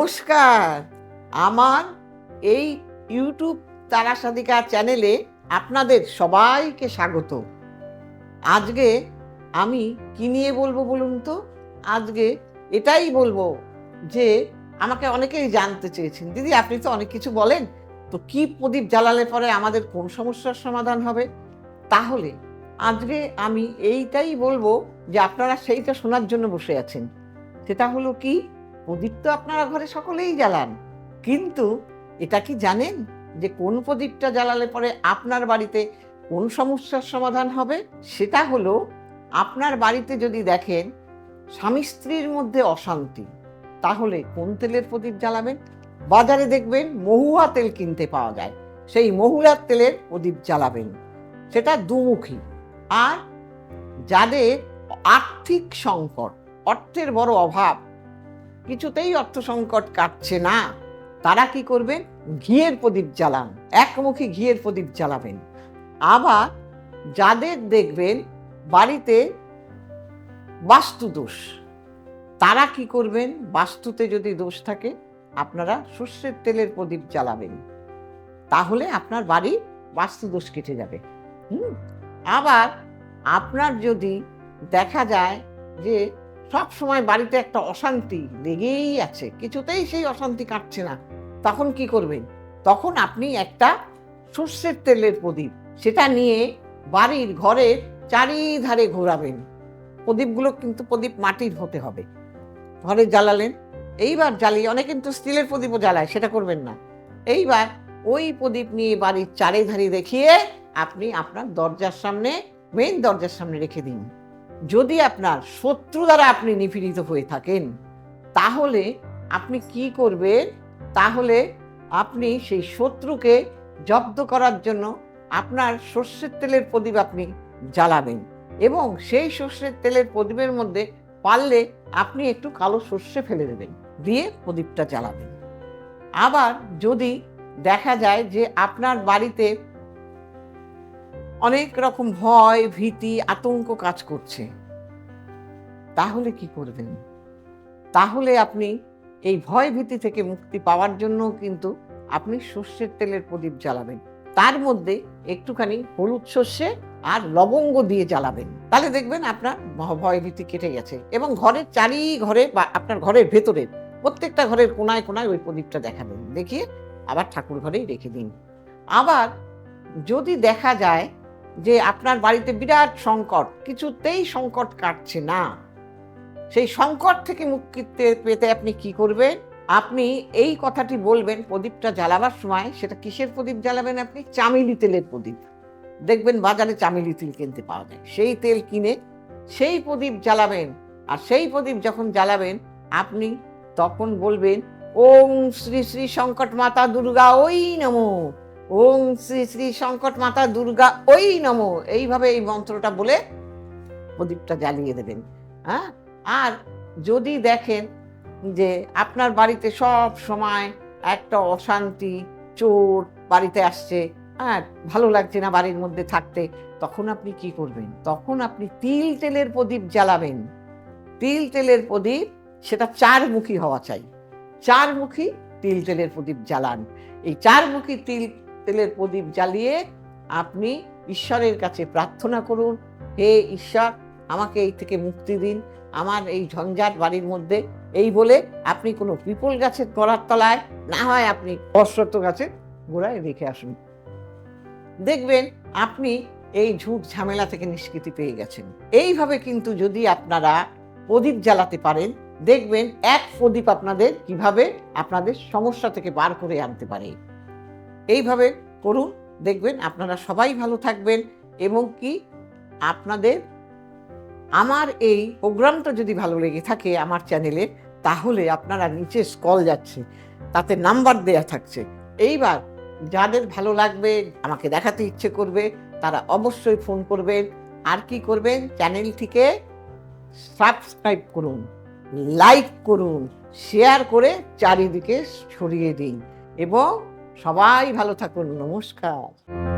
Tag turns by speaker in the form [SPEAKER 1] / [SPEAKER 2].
[SPEAKER 1] নমস্কার। আমার এই ইউটিউব তারা সাদিকা চ্যানেলে আপনাদের সবাইকে স্বাগত। আজকে আমি কি নিয়ে বলব বলুন তো? আজকে এটাই বলব যে, আমাকে অনেকেই জানতে চেয়েছেন। দিদি, আপনি তো অনেক কিছু বলেন, তো কি প্রদীপ জ্বালালে পরে আমাদের কোন সমস্যার সমাধান হবে? তাহলে আজকে আমি এইটাই বলব যে, আপনারা সেইটা শোনার জন্য বসে আছেন। সেটা হলো কি? প্রদীপ তো আপনারা ঘরে সকলেই জ্বালান। কিন্তু এটা কি জানেন যে কোন প্রদীপটা জ্বালালে পরে আপনার বাড়িতে কোন সমস্যার সমাধান হবে? সেটা হলো আপনার বাড়িতে যদি দেখেন স্বামী স্ত্রীর মধ্যে অশান্তি, তাহলে কোন তেলের প্রদীপ জ্বালাবেন? বাজারে দেখবেন মহুয়া তেল কিনতে পাওয়া যায়, সেই মহুয়ার তেলের প্রদীপ জ্বালাবেন। সেটা দুমুখী। আর যাদের আর্থিক সংকট, অর্থের বড় অভাব কিছুতেই অর্থ সংকট কাটছে না। তারা কি করবেন? ঘিয়ের প্রদীপ জ্বালান, একমুখী ঘিয়ের প্রদীপ জ্বালাবেন। আবার যাদের দেখবেন বাড়িতে বাস্তু দোষ তারা কি করবেন? বাস্তুতে যদি দোষ থাকে, আপনারা সর্ষের তেলের প্রদীপ জ্বালাবেন। তাহলে আপনার বাড়ি বাস্তু দোষ কেটে যাবে। হুম? আবার আপনার যদি দেখা যায় যে সব সময় বাড়িতে একটা অশান্তি লেগেই আছে। কিছুতেই সেই অশান্তি কাটছে না। তখন কি করবেন? তখন আপনি একটা সর্ষের তেলের প্রদীপ, সেটা নিয়ে বাড়ির ঘরের চারিধারে ঘোরাবেন। প্রদীপগুলো কিন্তু প্রদীপ মাটির হতে হবে। ঘরে জ্বালালেন, এইবার জ্বালিয়ে, অনেক কিন্তু স্টিলের প্রদীপও জ্বালায়, সেটা করবেন না। এইবার ওই প্রদীপ নিয়ে বাড়ির চারিধারে দেখিয়ে আপনি আপনার দরজার সামনে মেইন দরজার সামনে রেখে দিন। যদি আপনার শত্রু দ্বারা আপনি নিপীড়িত হয়ে থাকেন, তাহলে আপনি কি করবেন? তাহলে আপনি সেই শত্রুকে জব্দ করার জন্য আপনার সর্ষের তেলের প্রদীপ আপনি জ্বালাবেন এবং সেই সর্ষের তেলের প্রদীপের মধ্যে পারলে আপনি একটু কালো সর্ষে ফেলে দেবেন, দিয়ে প্রদীপটা জ্বালাবেন। আবার যদি দেখা যায় যে আপনার বাড়িতে অনেক রকম ভয়, ভীতি, আতঙ্ক কাজ করছে তাহলে কি করবেন? তাহলে আপনি এই ভয় ভীতি থেকে মুক্তি পাওয়ার জন্য কিন্তু আপনি সর্ষের তেলের প্রদীপ জ্বালাবেন। তার মধ্যে একটুখানি হলুদ সর্ষে আর লবঙ্গ দিয়ে জ্বালাবেন। তাহলে দেখবেন আপনার ভয় ভীতি কেটে গেছে এবং ঘরের চারি ঘরে বা আপনার ঘরের ভেতরে প্রত্যেকটা ঘরের কোনায় কোনায় ওই প্রদীপটা দেখাবেন। দেখিয়ে আবার ঠাকুর ঘরেই রেখে দিন। আবার যদি দেখা যায় যে আপনার বাড়িতে বিরাট সংকট, কিছুতেই সংকট কাটছে না সেই সংকট থেকে মুক্তি পেতে আপনি কি করবেন? আপনি এই কথাটি বলবেন প্রদীপটা জ্বালাবার সময়, সেটা কিসের প্রদীপ জ্বালাবেন আপনি? চামেলি তেলের প্রদীপ। দেখবেন বাজারে চামেলি তেল কিনতে পাওয়া যায়। সেই তেল কিনে সেই প্রদীপ জ্বালাবেন। আর সেই প্রদীপ যখন জ্বালাবেন, আপনি তখন বলবেন, ওম শ্রী শ্রী সংকট মাতা দুর্গা, ওই নমো। ওম শ্রী শ্রী সংকট মাতা দুর্গা, ওই নমো। এইভাবে এই মন্ত্রটা বলে প্রদীপটা জ্বালিয়ে দেবেন। হ্যাঁ আর যদি দেখেন যে আপনার বাড়িতে সব সময় একটা অশান্তি, চোর বাড়িতে আসছে হ্যাঁ ভালো লাগছে না বাড়ির মধ্যে থাকতে, তখন আপনি কি করবেন? তখন আপনি তিল তেলের প্রদীপ জ্বালাবেন। তিল তেলের প্রদীপ, সেটা চারমুখী হওয়া চাই। চারমুখী তিল তেলের প্রদীপ জ্বালান। এই চারমুখী তিল তেলের প্রদীপ জ্বালিয়ে আপনি ঈশ্বরের কাছে প্রার্থনা করুন, হে ঈশ্বর আমাকে এই থেকে মুক্তি দিন। আমার এই ঝঞ্ঝাট বাড়ির মধ্যে এই বলে আপনি কোনো পিপল গাছের গোড়ার তলায় না হয় আপনি অশ্বত্থ গাছের গোড়ায় রেখে আসুন। দেখবেন আপনি এই ঝুট ঝামেলা থেকে নিষ্কৃতি পেয়ে গেছেন। এইভাবে কিন্তু যদি আপনারা প্রদীপ জ্বালাতে পারেন, দেখবেন এক প্রদীপ আপনাদের কীভাবে আপনাদের সমস্যা থেকে বার করে আনতে পারে। এইভাবে করুন, দেখবেন আপনারা সবাই ভালো থাকবেন এবং কি আপনাদের আমার এই প্রোগ্রামটা যদি ভালো লেগে থাকে আমার চ্যানেলে, তাহলে আপনারা নিচে স্কল যাচ্ছে, তাতে নাম্বার দেয়া থাকছে। এইবার যাদের ভালো লাগবে, আমাকে দেখাতে ইচ্ছে করবে, তারা অবশ্যই ফোন করবেন। আর কি করবেন? চ্যানেলটিকে সাবস্ক্রাইব করুন, লাইক করুন, শেয়ার করে চারিদিকে ছড়িয়ে দিন। এবং সবাই ভালো থাকুন। নমস্কার।